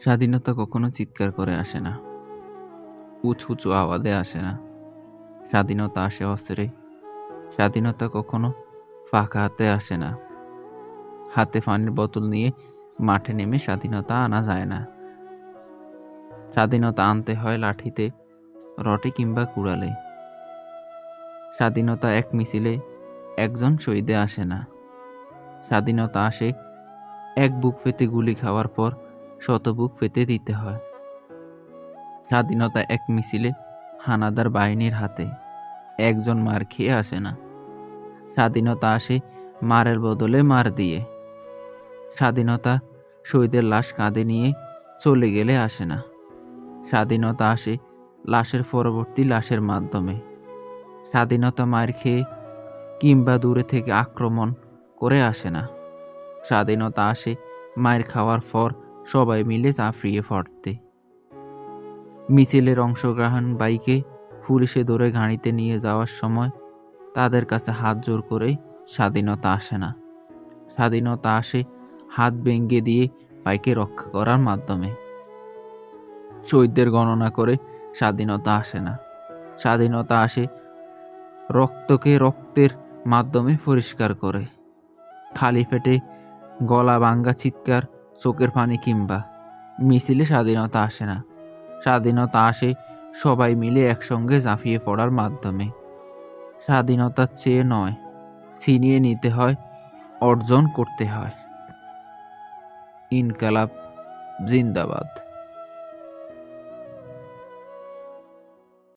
স্বাধীনতা কখনো চিৎকার করে আসে না। উঁচু উঁচু আওয়াজে আসে না। স্বাধীনতা আসে অস্ত্রে। স্বাধীনতা কখনো ফাঁকা হাতে আসে না। হাতে পানির বোতল নিয়ে মাঠে নেমে স্বাধীনতা আনা যায় না। স্বাধীনতা আনতে হয় লাঠিতে রটে কিংবা কুড়ালে। স্বাধীনতা এক মিছিলে একজন শহীদে আসে না। স্বাধীনতা আসে এক বুক পেতে গুলি খাওয়ার পর শত বুক পেতে দিতে হয়। স্বাধীনতা এক মিছিলে হানাদার বাহিনীর হাতে একজন মার খেয়ে আসে না। স্বাধীনতা আসে মারের বদলে মার দিয়ে। স্বাধীনতা শহীদের লাশ কাঁধে নিয়ে চলে গেলে আসে না। স্বাধীনতা আসে লাশের পরবর্তী লাশের মাধ্যমে। স্বাধীনতা মার খেয়ে কিংবা দূরে থেকে আক্রমণ করে আসে না। স্বাধীনতা আসে মায়ের খাওয়ার পর সবাই মিলে চাফরিয়ে পড়তে মিছিলের অংশগ্রহণ বাইকে পুলিশে ধরে গাড়িতে নিয়ে যাওয়ার সময় তাদের কাছে হাত জোর করে স্বাধীনতা আসে না। স্বাধীনতা আসে হাত ভেঙ্গে দিয়ে বাইকে রক্ষা করার মাধ্যমে। শহীদদের গণনা করে স্বাধীনতা আসে না। স্বাধীনতা আসে রক্তকে রক্তের মাধ্যমে পরিষ্কার করে। খালি পেটে গলা ভাঙ্গা চিৎকার চোখের পানি কিংবা মিছিলে স্বাধীনতা আসে না। স্বাধীনতা আসে সবাই মিলে একসঙ্গে ঝাঁপিয়ে পড়ার মাধ্যমে। স্বাধীনতার চেয়ে নয়, ছিনিয়ে নিতে হয়, অর্জন করতে হয়। ইনকালাব জিন্দাবাদ।